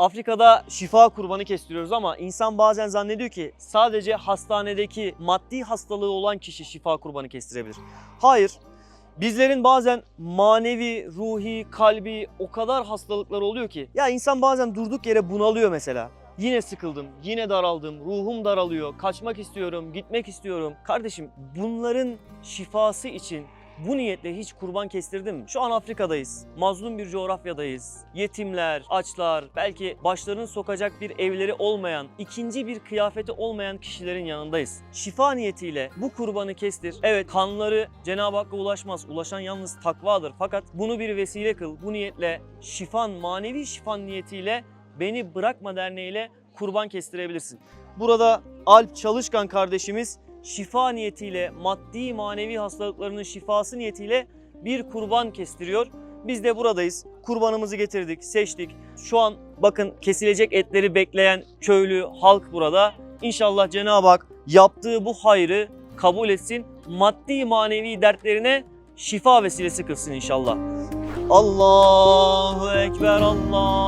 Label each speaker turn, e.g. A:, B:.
A: Afrika'da şifa kurbanı kestiriyoruz ama insan bazen zannediyor ki sadece hastanedeki maddi hastalığı olan kişi şifa kurbanı kestirebilir. Hayır. Bizlerin bazen manevi, ruhi, kalbi o kadar hastalıklar oluyor ki. Ya insan bazen durduk yere bunalıyor mesela. Yine sıkıldım, yine daraldım, ruhum daralıyor, kaçmak istiyorum, gitmek istiyorum. Kardeşim bunların şifası için bu niyetle hiç kurban kestirdin mi? Şu an Afrika'dayız. Mazlum bir coğrafyadayız. Yetimler, açlar, belki başlarını sokacak bir evleri olmayan, ikinci bir kıyafeti olmayan kişilerin yanındayız. Şifa niyetiyle bu kurbanı kestir. Evet kanları Cenab-ı Hakk'a ulaşmaz. Ulaşan yalnız takvadır. Fakat bunu bir vesile kıl. Bu niyetle şifan, manevi şifan niyetiyle Beni Bırakma Derneği'yle kurban kestirebilirsin. Burada Alp Çalışkan kardeşimiz şifa niyetiyle, maddi manevi hastalıklarının şifası niyetiyle bir kurban kestiriyor. Biz de buradayız. Kurbanımızı getirdik, seçtik. Şu an bakın kesilecek etleri bekleyen köylü halk burada. İnşallah Cenab-ı Hak yaptığı bu hayrı kabul etsin. Maddi manevi dertlerine şifa vesilesi kılsın inşallah. Allahu Ekber Allah.